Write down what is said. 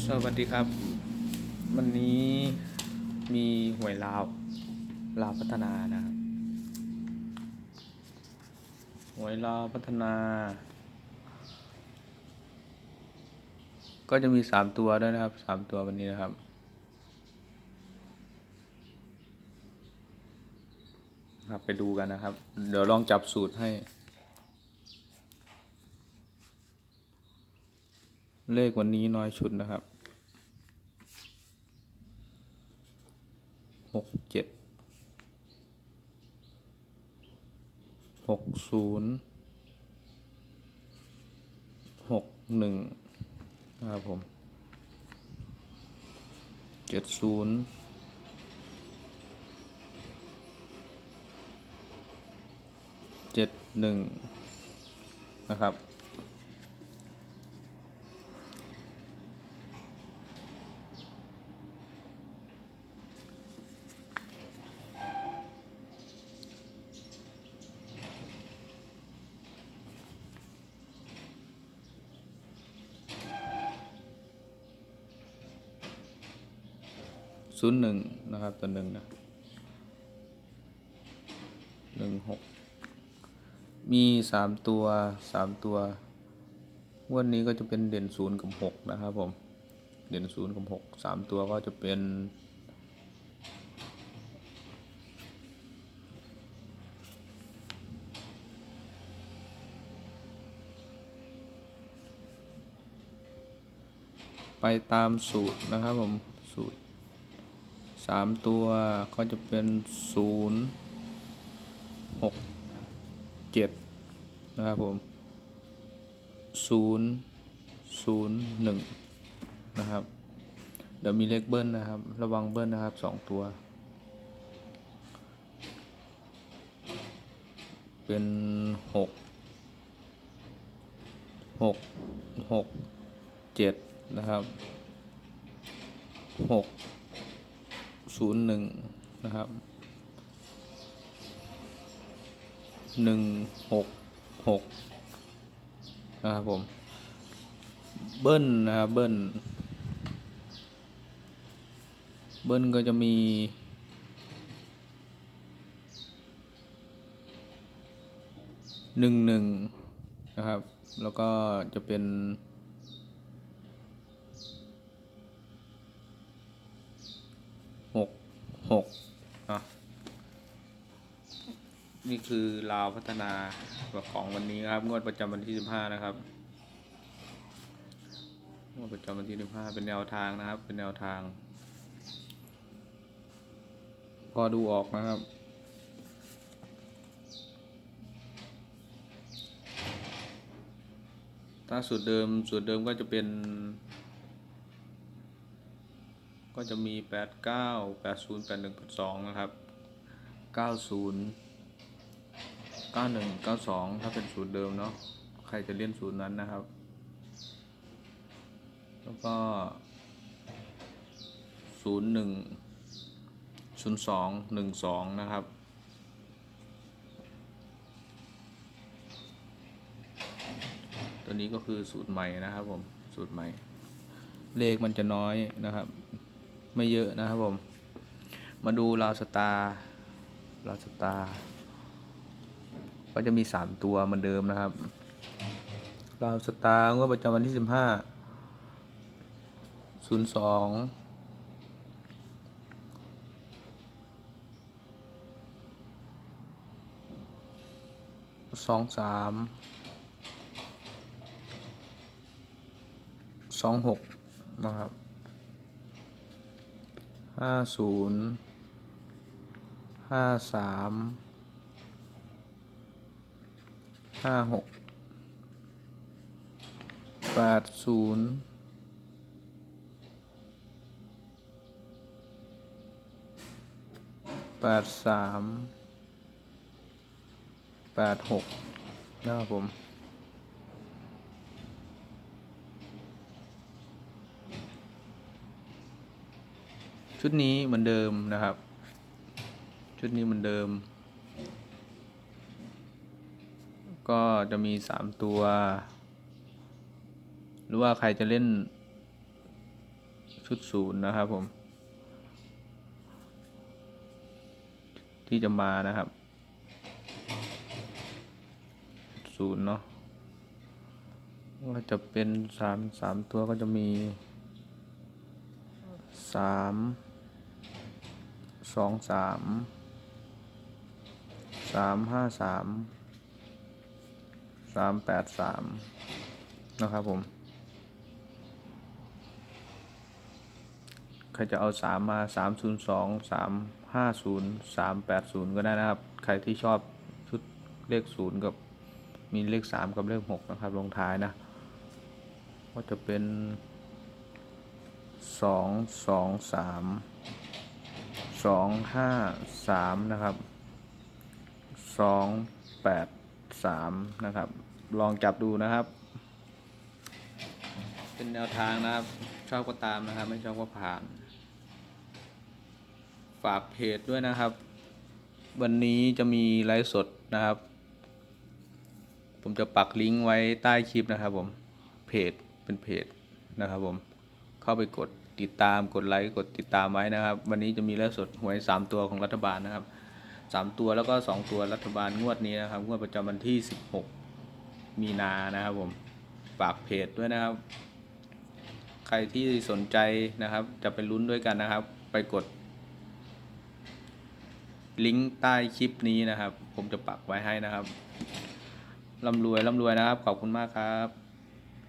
สวัสดีครับ วันนี้มีหวยลาวลาวพัฒนานะครับหวยลาวพัฒนา ก็จะมีสามตัวด้วยนะครับสามตัววันนี้นะครับ ครับไปดูกันนะครับ เดี๋ยวลองจับสูตรให้ เลขวันนี้น้อยชุดนะครับหกเจ็ดหกศูนย์หกหนึ่งนะครับผมเจ็ดศูนย์เจ็ดหนึ่งนะครับ ศูนย์หนึ่งนะครับตัวหนึ่งนะหนึ่งหกมีสามตัวสามตัววันนี้ก็จะเป็นเด่นศูนย์กับหกนะครับผมเด่นศูนย์กับหกสามตัวก็จะเป็นไปตามสูตรนะครับผม สามตัวก็จะเป็นศูนย์หกเจ็ดนะครับผมศูนย์ศูนย์หนึ่งนะครับ เดี๋ยวมีเลขเบิ้ลนะครับ ระวังเบิ้ลนะครับสองตัว เป็นหกหกหกเจ็ดนะครับหก ศูนย์หนึ่งนะครับหนึ่งหกหกนะครับผม เบิ้ลนะครับเบิ้ลเบิ้ลก็จะมีหนึ่งหนึ่งนะครับ แล้วก็จะเป็น หก หกอะนี่คือลาวพัฒนาของวันนี้นะครับ งวดประจำวันที่สิบห้านะครับงวดประจำวันที่สิบห้าเป็นแนวทางนะครับ เป็นแนวทาง พอดูออกนะครับถ้าสูตรเดิมสูตรเดิมก็จะเป็น ก็จะมี 89 80 81 82 นะครับ 90 91 92 ถ้าเป็นสูตรเดิมเนาะ ใครจะเล่นสูตรนั้นนะครับ แล้วก็ 01 02 12 นะครับตัวนี้ก็คือสูตรใหม่นะครับผมสูตรใหม่ เลขมันจะน้อยนะครับ ไม่เยอะนะครับผม มาดูลาวสตาร์ลาวสตาร์ก็จะมีสามตัวเหมือนเดิมนะครับลาวสตาร์งวดประจำวันที่สิบห้าศูนย์สองสองสามสองหกนะครับ ห้าศูนย์ห้าสามห้าหกแปดศูนย์แปดสามแปดหกนะครับผม ชุดนี้เหมือนเดิมนะครับ ชุดนี้เหมือนเดิม ก็จะมีสามตัว หรือว่าใครจะเล่นชุดศูนย์นะครับผม ที่จะมานะครับศูนย์เนาะก็จะเป็นสามสามตัวก็จะมีสาม สองสามสามห้าสามสามแปดสามนะครับผมใครจะเอาสามมาสามศูนย์สองสามห้าศูนย์สามแปดศูนย์ก็ได้นะครับ ใครที่ชอบชุดเลขศูนย์กับมีเลขสามกับเลขหกนะครับลงท้ายนะ ก็จะเป็นสองสองสาม สองห้าสามนะครับสองแปดสามนะครับ ลองจับดูนะครับ เป็นแนวทางนะครับ ชอบก็ตามนะครับ ไม่ชอบก็ผ่าน ฝากเพจด้วยนะครับ วันนี้จะมีไลฟ์สดนะครับ ผมจะปักลิงก์ไว้ใต้คลิปนะครับผมเพจเป็นเพจนะครับผมเข้าไปกด ติดตามกดไลค์กดติดตามไว้นะครับ วันนี้จะมีไลฟ์สดหวยสามตัวของรัฐบาลนะครับสามตัวแล้วก็สองตัวรัฐบาลงวดนี้นะครับงวดประจำวันที่สิบหกมีนานะครับผมฝากเพจด้วยนะครับ ใครที่สนใจนะครับ จะไปลุ้นด้วยกันนะครับ ไปกด ลิงก์ใต้คลิปนี้นะครับ ผมจะปักไว้ให้นะครับร่ำรวยร่ำรวยนะครับ ขอบคุณมากครับ